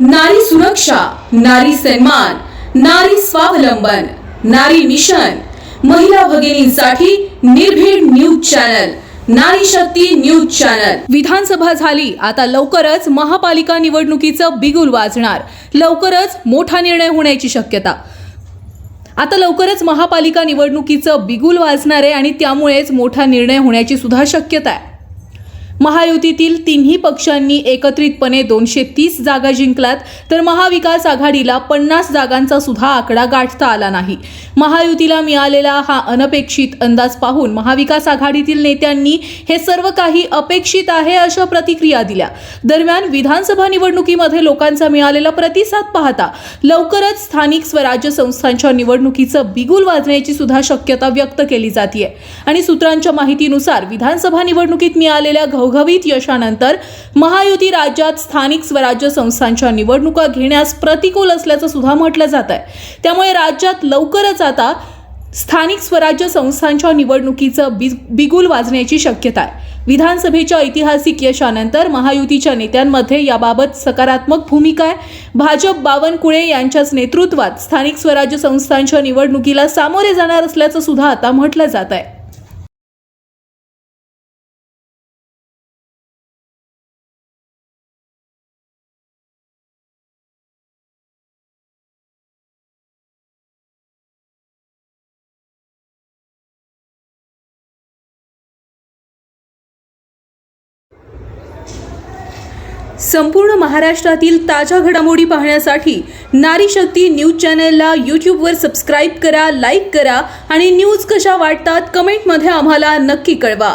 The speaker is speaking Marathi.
नारी सुरक्षा नारी सन्मान नारी स्वावलंबन नारी मिशन. महिला भगिनींसाठी निर्भीड न्यूज चॅनल नारी शक्ती न्यूज चॅनल. विधानसभा झाली आता लवकरच महापालिका निवडणुकीचं बिगुल वाजणार. लवकरच मोठा निर्णय होण्याची शक्यता. आता लवकरच महापालिका निवडणुकीचं बिगुल वाजणार आहे आणि त्यामुळेच मोठा निर्णय होण्याची सुद्धा शक्यता आहे. महायुतीतील तिन्ही पक्षांनी एकत्रितपणे दोनशे तीस जागा जिंकलात तर महाविकास आघाडीला पन्नास जागांचा सुद्धा आकडा गाठता आला नाही. महायुतीला मिळालेला हा अनपेक्षित अंदाज पाहून महाविकास आघाडीतील नेत्यांनी हे सर्व काही अपेक्षित आहे अशा प्रतिक्रिया दिल्या. दरम्यान विधानसभा निवडणुकीमध्ये लोकांचा मिळालेला प्रतिसाद पाहता लवकरच स्थानिक स्वराज्य संस्थांच्या निवडणुकीचं बिगुल वाजण्याची सुद्धा शक्यता व्यक्त केली जाते आणि सूत्रांच्या माहितीनुसार विधानसभा निवडणुकीत मिळालेल्या घवघवीत यशानंतर महायुती राज्यात स्थानिक स्वराज्य संस्थांच्या निवडणुका घेण्यास प्रतिकूल असल्याचं सुद्धा म्हटलं जात आहे. त्यामुळे राज्यात लवकरच आता स्थानिक स्वराज्य संस्थांच्या निवडणुकीचं बि बिगुल वाजण्याची शक्यता आहे. विधानसभेच्या ऐतिहासिक यशानंतर महायुतीच्या नेत्यांमध्ये याबाबत सकारात्मक भूमिका आहे. भाजप बावनकुळे यांच्याच नेतृत्वात स्थानिक स्वराज्य संस्थांच्या निवडणुकीला सामोरे जाणार असल्याचं सुद्धा आता म्हटलं जात आहे. संपूर्ण महाराष्ट्रातील ताज्या घडामोडी पाहण्यासाठी नारी शक्ती न्यूज चॅनलला यूट्यूबवर सबस्क्राईब करा लाईक करा आणि न्यूज कशा वाटतात कमेंटमध्ये आम्हाला नक्की कळवा.